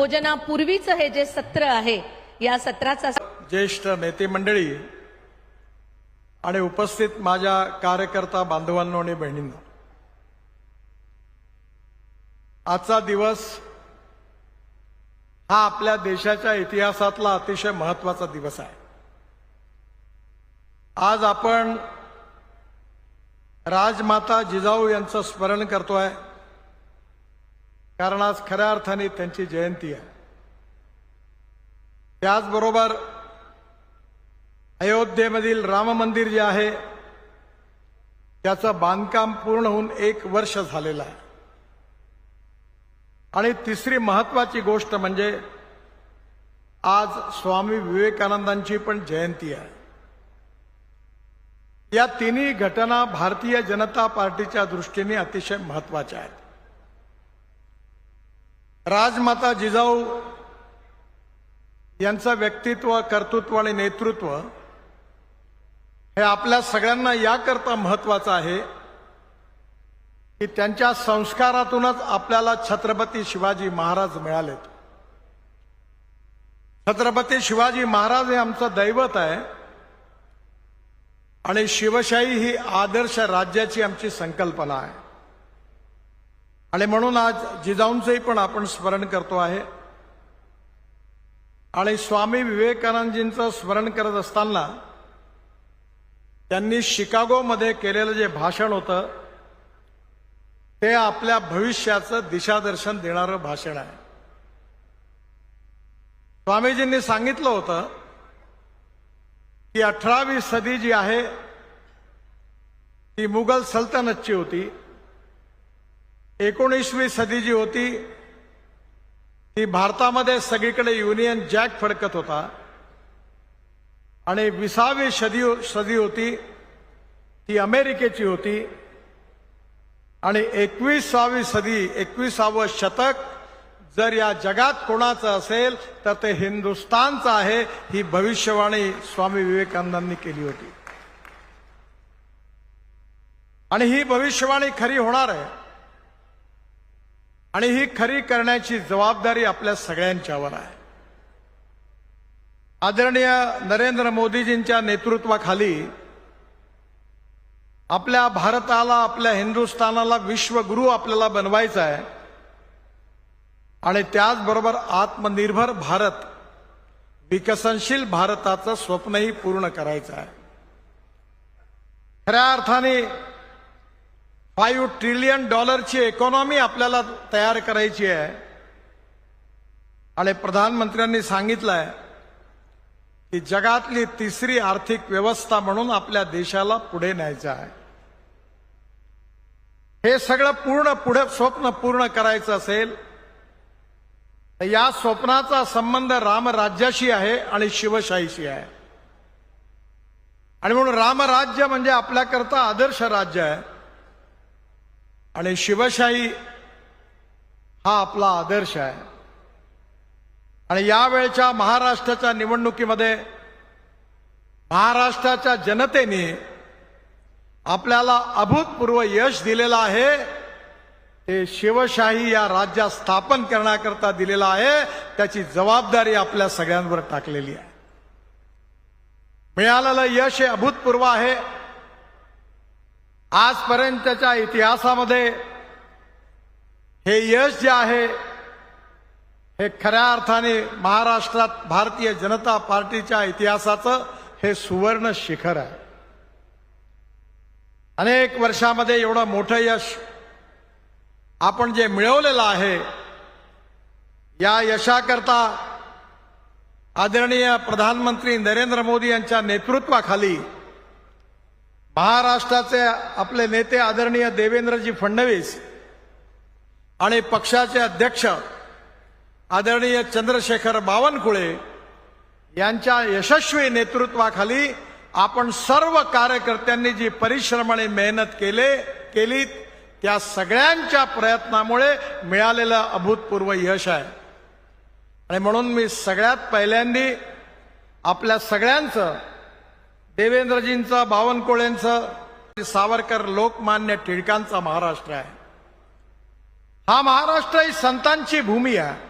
भोजनापूर्वीचं हे जे सत्र आहे या सत्राचा ज्येष्ठ नेते मंडळी आणि उपस्थित माझ्या कार्यकर्ता बांधवांनो आणि बहिणींनो आजचा दिवस हा आपल्या देशाच्या इतिहासातला अतिशय महत्त्वाचा दिवस आहे. आज आपण राजमाता जिजाऊ यांचं स्मरण करतोय. कारण आज खऱ्या अर्थाने त्यांची जयंती आहे. त्याचबरोबर अयोध्येमधील राम मंदिर जे आहे त्याचं बांधकाम पूर्ण होऊन एक वर्ष झालेलं आहे. आणि तिसरी महत्वाची गोष्ट म्हणजे आज स्वामी विवेकानंदांची पण जयंती आहे. या तिन्ही घटना भारतीय जनता पार्टीच्या दृष्टीने अतिशय महत्त्वाच्या आहेत. राजमाता जिजाऊ यांचं व्यक्तित्व कर्तृत्व आणि नेतृत्व हे आपल्या सगळ्यांना याकरता महत्वाचं आहे की त्यांच्या संस्कारातूनच आपल्याला छत्रपती शिवाजी महाराज मिळालेत. छत्रपती शिवाजी महाराज हे आमचं दैवत आहे आणि शिवशाही ही आदर्श राज्याची आमची संकल्पना आहे. आणि म्हणून आज जिजाऊंचंही पण आपण स्मरण करतो आहे. आणि स्वामी विवेकानंदजींचं स्मरण करत असताना त्यांनी शिकागोमध्ये केलेलं जे भाषण होतं ते आपल्या भविष्याचं दिशादर्शन देणारं भाषण आहे. स्वामीजींनी सांगितलं होतं की अठरावी सदी जी आहे ती मुघल सल्तनतची होती. एकोणीसवी सदी जी होती ती भारतामध्ये सगळीकडे युनियन जॅक फडकत होता. आणि विसावी सदी हो- सदी होती ती अमेरिकेची होती. आणि एकविसावी सदी एकविसावं शतक जर या जगात कोणाचं असेल तर ते हिंदुस्थानचं आहे ही भविष्यवाणी स्वामी विवेकानंदांनी केली होती. आणि ही भविष्यवाणी खरी होणार आहे. आणि ही खरी करण्याची जबाबदारी आपल्या सगळ्यांच्यावर आहे. आदरणीय नरेंद्र मोदीजींच्या नेतृत्वाखाली आपल्या भारताला आपल्या हिंदुस्थानाला विश्वगुरु आपल्याला बनवायचा आहे. आणि त्याचबरोबर आत्मनिर्भर भारत विकसनशील भारताचं स्वप्नही पूर्ण करायचं आहे. खऱ्या अर्थाने फाईव्ह ट्रिलियन डॉलरची इकॉनॉमी आपल्याला तयार करायची आहे. आणि प्रधानमंत्र्यांनी सांगितलं आहे की जगातली तिसरी आर्थिक व्यवस्था म्हणून आपल्या देशाला पुढे न्यायचं आहे. हे सगळं पूर्ण पुढे स्वप्न पूर्ण करायचं असेल तर या स्वप्नाचा संबंध रामराज्याशी आहे आणि शिवशाहीशी आहे. आणि म्हणून रामराज्य म्हणजे आपल्याकरता आदर्श राज्य आहे. आणि शिवशाही हा आपला आदर्श आहे. आणि यावेळच्या महाराष्ट्राच्या निवडणुकीमध्ये महाराष्ट्राच्या जनतेने आपल्याला अभूतपूर्व यश दिलेलं आहे. ते शिवशाही या राज्यात स्थापन करण्याकरता दिलेलं आहे. त्याची जबाबदारी आपल्या सगळ्यांवर टाकलेली आहे. मिळालेलं यश हे अभूतपूर्व आहे. आजपर्यंतच्या इतिहासामध्ये हे यश जे आहे हे खऱ्या अर्थाने महाराष्ट्रात भारतीय जनता पार्टीच्या इतिहासाचं हे सुवर्ण शिखर आहे. अनेक वर्षामध्ये एवढं मोठं यश आपण जे मिळवलेलं आहे या यशाकरता आदरणीय प्रधानमंत्री नरेंद्र मोदी यांच्या नेतृत्वाखाली महाराष्ट्राचे आपले नेते आदरणीय देवेंद्रजी फडणवीस आणि पक्षाचे अध्यक्ष आदरणीय चंद्रशेखर बावनकुळे यांच्या यशस्वी नेतृत्वाखाली आपण सर्व कार्यकर्त्यांनी जी परिश्रम आणि मेहनत केले केली त्या सगळ्यांच्या प्रयत्नामुळे मिळालेलं अभूतपूर्व यश आहे. आणि म्हणून मी सगळ्यात पहिल्यांदी आपल्या सगळ्यांचं देवेंद्रजींचं बावनकुळेंचं सावरकर लोकमान्य टिळकांचा महाराष्ट्र आहे. हा महाराष्ट्र ही संतांची भूमी आहे.